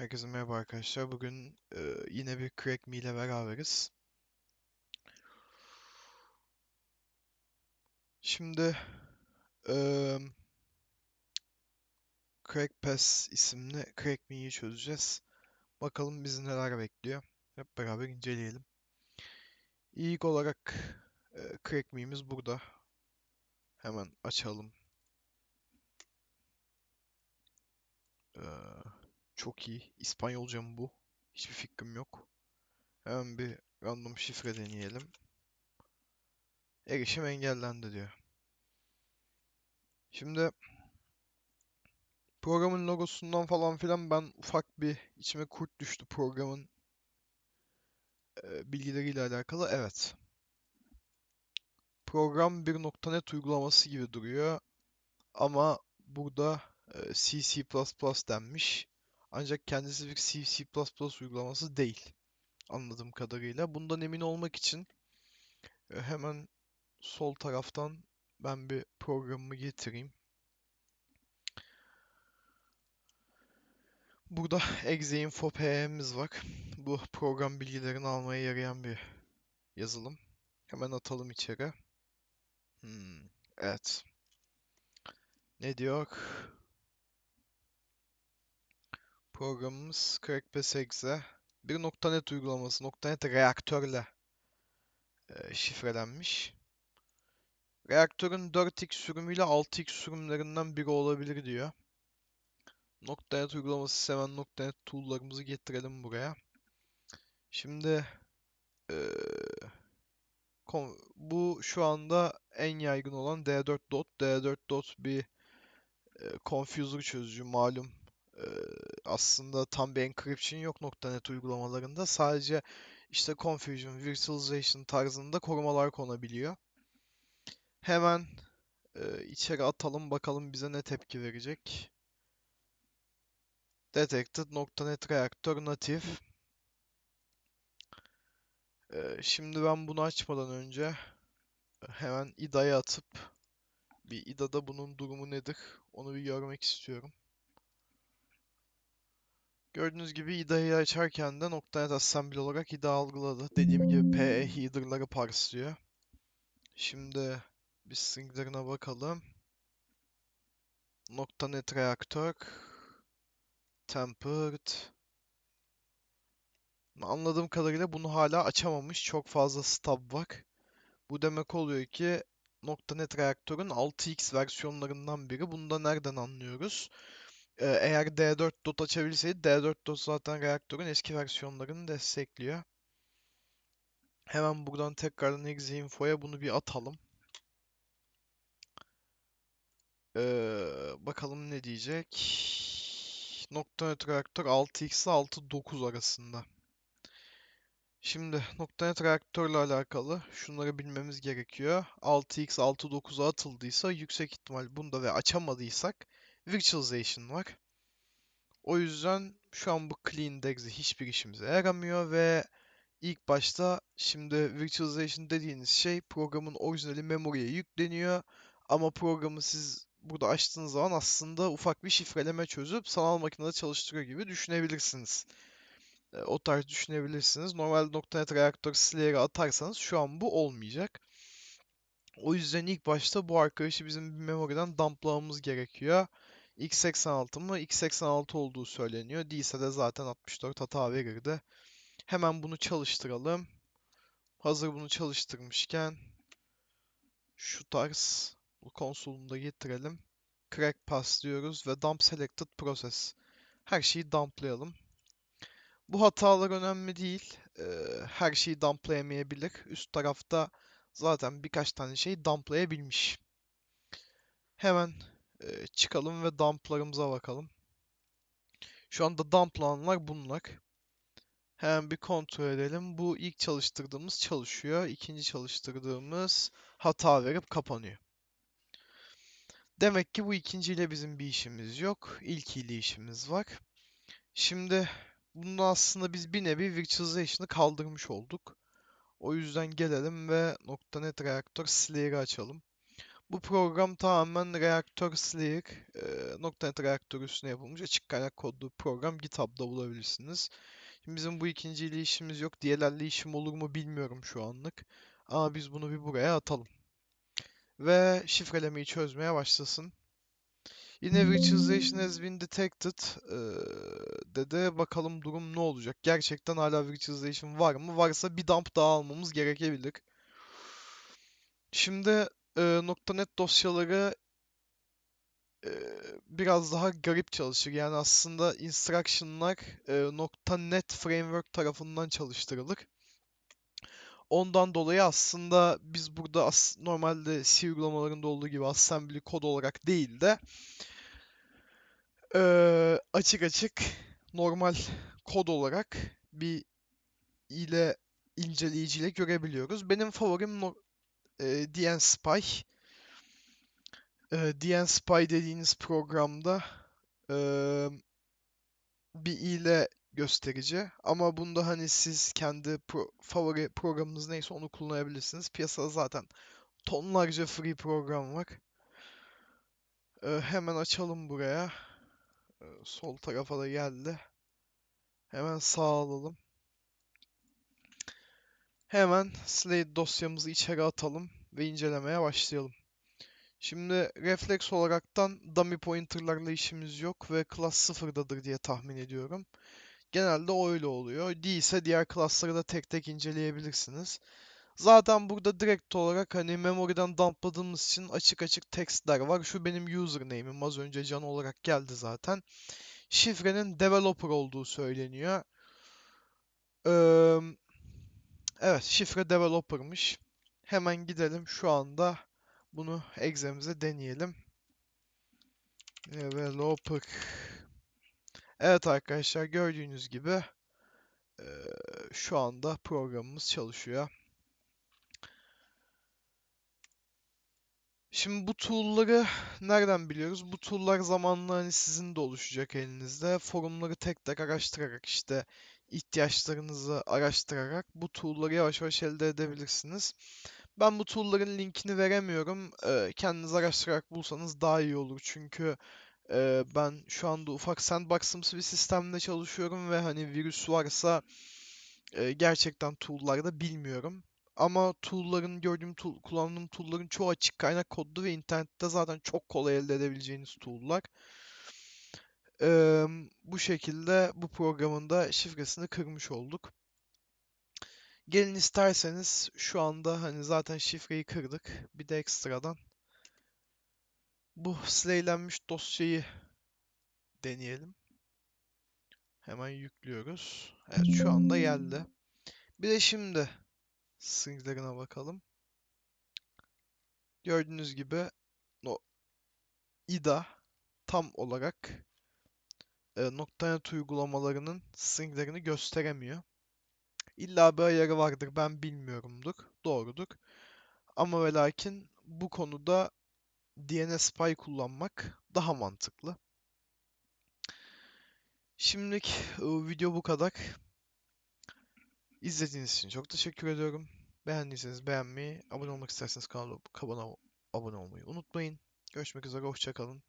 Herkese merhaba arkadaşlar. Bugün e, yine bir Crack Me ile beraberiz. Şimdi e, Crack Pass isimli Crack Me'yi çözeceğiz. Bakalım bizi neler bekliyor. Hep beraber inceleyelim. İlk olarak e, Crack Me'miz burada. Hemen açalım. Eee çok iyi. İspanyolca mı bu? Hiçbir fikrim yok. Hemen bir random şifre deneyelim. Erişim engellendi diyor. Şimdi programın logosundan falan filan ben ufak bir içime kurt düştü programın e, bilgileriyle alakalı. Evet. Program bir .NET uygulaması gibi duruyor. Ama burada e, C++ denmiş. Ancak kendisi bir C, C++ uygulaması değil. Anladığım kadarıyla. Bundan emin olmak için e, hemen sol taraftan ben bir programımı getireyim. Burada exeinfo PM'miz var. Bu program bilgilerini almaya yarayan bir yazılım. Hemen atalım içeri. Hmm, evet. Ne diyor? Programımız CrackPass.exe bir .NET uygulaması, .NET reaktörle e, şifrelenmiş. Reaktörün 4x sürümüyle 6x sürümlerinden biri olabilir diyor. .NET uygulaması seven .NET tool'larımızı getirelim buraya. Şimdi e, bu şu anda en yaygın olan D4 dot. D4 dot bir e, confuser çözücü malum aslında tam bir encryption yok .NET uygulamalarında. Sadece işte confusion, virtualization tarzında korumalar konabiliyor. Hemen e, içeri atalım bakalım bize ne tepki verecek. Detected .NET Reactor Native. E, şimdi ben bunu açmadan önce hemen IDA'ya atıp bir IDA'da bunun durumu nedir onu bir görmek istiyorum. Gördüğünüz gibi IDA'yı açarken de .NET Assembly olarak IDA algıladı. Dediğim gibi PE header'ları parsliyor. Şimdi bir stringlerine bakalım. .NET Reactor Tempered Anladığım kadarıyla bunu hala açamamış. Çok fazla stub var. Bu demek oluyor ki .NET Reactor'ın 6x versiyonlarından biri. Bunu da nereden anlıyoruz? Ee, eğer D4 dot açabilseydi D4 dot zaten reaktörün eski versiyonlarını destekliyor. Hemen buradan tekrardan exe info'ya bunu bir atalım. Ee, bakalım ne diyecek. .NET reaktör 6x ile 6.9 arasında. Şimdi .NET reaktörle alakalı şunları bilmemiz gerekiyor. 6x 6.9'a atıldıysa yüksek ihtimal bunda ve açamadıysak virtualization var. O yüzden şu an bu clean dex'i hiçbir işimize yaramıyor ve ilk başta şimdi virtualization dediğiniz şey programın orijinali memory'e yükleniyor. Ama programı siz burada açtığınız zaman aslında ufak bir şifreleme çözüp sanal makinede çalıştırıyor gibi düşünebilirsiniz. E, o tarz düşünebilirsiniz. Normal .NET Reactor Slayer'e atarsanız şu an bu olmayacak. O yüzden ilk başta bu arkadaşı bizim bir memory'den dumplamamız gerekiyor. X86 mı? x86 olduğu söyleniyor. Değilse de zaten 64 hata verirdi. Hemen bunu çalıştıralım. Hazır bunu çalıştırmışken şu tarz bu konsolunu getirelim. Crack pass diyoruz ve dump selected process. Her şeyi dumplayalım. Bu hatalar önemli değil. her şeyi dumplayamayabilir. Üst tarafta zaten birkaç tane şey dumplayabilmiş. Hemen çıkalım ve dumplarımıza bakalım. Şu anda dumplananlar bunlar. Hemen bir kontrol edelim. Bu ilk çalıştırdığımız çalışıyor. İkinci çalıştırdığımız hata verip kapanıyor. Demek ki bu ikinciyle bizim bir işimiz yok. İlkiyle işimiz var. Şimdi bunu aslında biz bir nevi virtualization'ı kaldırmış olduk. O yüzden gelelim ve .NET Reactor Slayer'ı açalım. Bu program tamamen Reaktör Slayer, e, .NET Reaktör üstüne yapılmış açık kaynak kodlu program. GitHub'da bulabilirsiniz. Şimdi bizim bu ikinciyle işimiz yok. Diğerlerle işim olur mu bilmiyorum şu anlık. Ama biz bunu bir buraya atalım. Ve şifrelemeyi çözmeye başlasın. Yine virtualization has been detected e, dedi. Bakalım durum ne olacak? Gerçekten hala virtualization var mı? Varsa bir dump daha almamız gerekebilir. Şimdi .NET dosyaları biraz daha garip çalışır. Yani aslında instruction'lar .NET Framework tarafından çalıştırılır. Ondan dolayı aslında biz burada as normalde C uygulamalarında olduğu gibi assembly kod olarak değil de e, açık açık normal kod olarak bir ile inceleyiciyle görebiliyoruz. Benim favorim e, DNSpy. E, DNSpy dediğiniz programda e, bir ile gösterici ama bunda hani siz kendi pro favori programınız neyse onu kullanabilirsiniz. Piyasada zaten tonlarca free program var. E, hemen açalım buraya. E, sol tarafa da geldi. Hemen sağ alalım. Hemen Slate dosyamızı içeri atalım ve incelemeye başlayalım. Şimdi refleks olaraktan dummy pointer'larla işimiz yok ve class sıfırdadır diye tahmin ediyorum. Genelde öyle oluyor. Değilse diğer class'ları da tek tek inceleyebilirsiniz. Zaten burada direkt olarak hani memory'den dumpladığımız için açık açık textler var. Şu benim username'im az önce can olarak geldi zaten. Şifrenin developer olduğu söyleniyor. Ee, evet şifre developer'mış. Hemen gidelim şu anda bunu egzemize deneyelim. Developer. Evet arkadaşlar gördüğünüz gibi şu anda programımız çalışıyor. Şimdi bu tool'ları nereden biliyoruz? Bu tool'lar zamanla hani sizin de oluşacak elinizde. Forumları tek tek araştırarak işte ihtiyaçlarınızı araştırarak bu tool'ları yavaş yavaş elde edebilirsiniz. Ben bu tool'ların linkini veremiyorum. Kendiniz araştırarak bulsanız daha iyi olur. Çünkü ben şu anda ufak sandbox'ımsı bir sistemde çalışıyorum ve hani virüs varsa gerçekten tool'larda bilmiyorum. Ama tool'ların gördüğüm tool, kullandığım tool'ların çoğu açık kaynak kodlu ve internette zaten çok kolay elde edebileceğiniz tool'lar. Ee, bu şekilde bu programın da şifresini kırmış olduk. Gelin isterseniz şu anda hani zaten şifreyi kırdık. Bir de ekstradan bu slaylenmiş dosyayı deneyelim. Hemen yüklüyoruz. Evet şu anda geldi. Bir de şimdi stringlerine bakalım. Gördüğünüz gibi no, IDA tam olarak e, .NET uygulamalarının stringlerini gösteremiyor. İlla bir ayarı vardır ben bilmiyorumdur. Doğrudur. Ama ve lakin bu konuda DNSPy kullanmak daha mantıklı. Şimdilik video bu kadar. İzlediğiniz için çok teşekkür ediyorum. Beğendiyseniz beğenmeyi, abone olmak isterseniz kanala abone olmayı unutmayın. Görüşmek üzere, hoşçakalın.